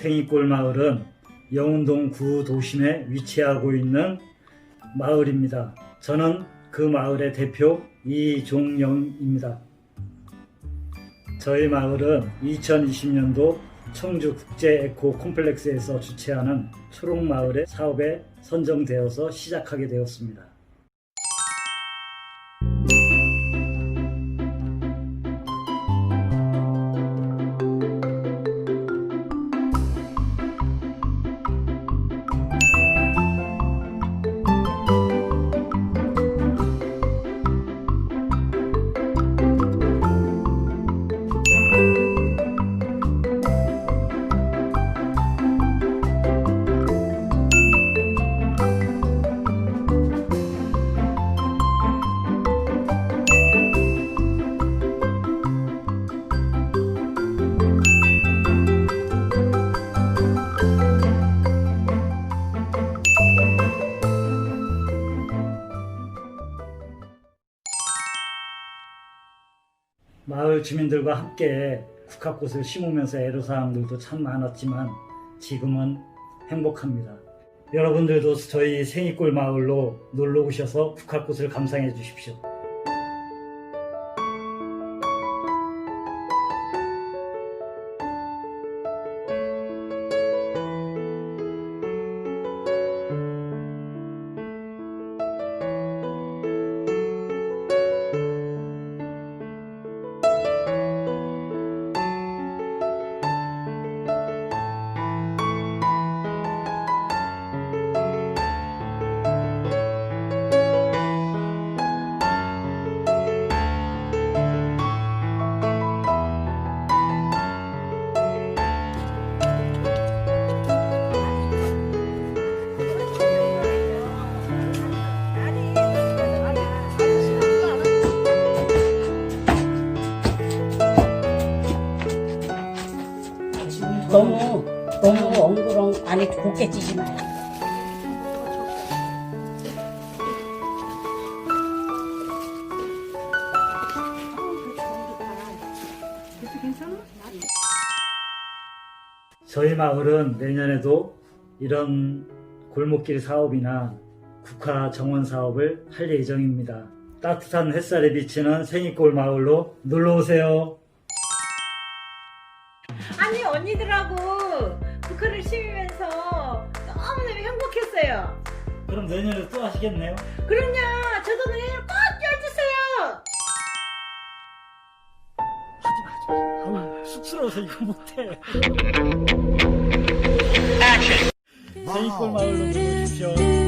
생이골 마을은 영운동 구 도심에 위치하고 있는 마을입니다. 저는 그 마을의 대표 이종영입니다. 저희 마을은 2020년도 청주 국제 에코 콤플렉스에서 주최하는 초록 마을의 사업에 선정되어서 시작하게 되었습니다. 마을 주민들과 함께 국화꽃을 심으면서 애로사항들도 참 많았지만 지금은 행복합니다. 여러분들도 저희 생이골 마을로 놀러 오셔서 국화꽃을 감상해 주십시오. 너무 너무 엉그렁 안에 곱게 찌지 마요. 저희 마을은 내년에도 이런 골목길 사업이나 국화 정원 사업을 할 예정입니다. 따뜻한 햇살에 비치는 생이골 마을로 놀러 오세요. 아니 언니들하고 북한을 심으면서 너무너무 행복했어요. 그럼 내년에 또 하시겠네요? 그럼요. 저도 내일 꼭 껴주세요. 하지 마, 하지 마. 아우, 쑥스러워서 이거 못해. 생이골 마을로 놀러 오십시오.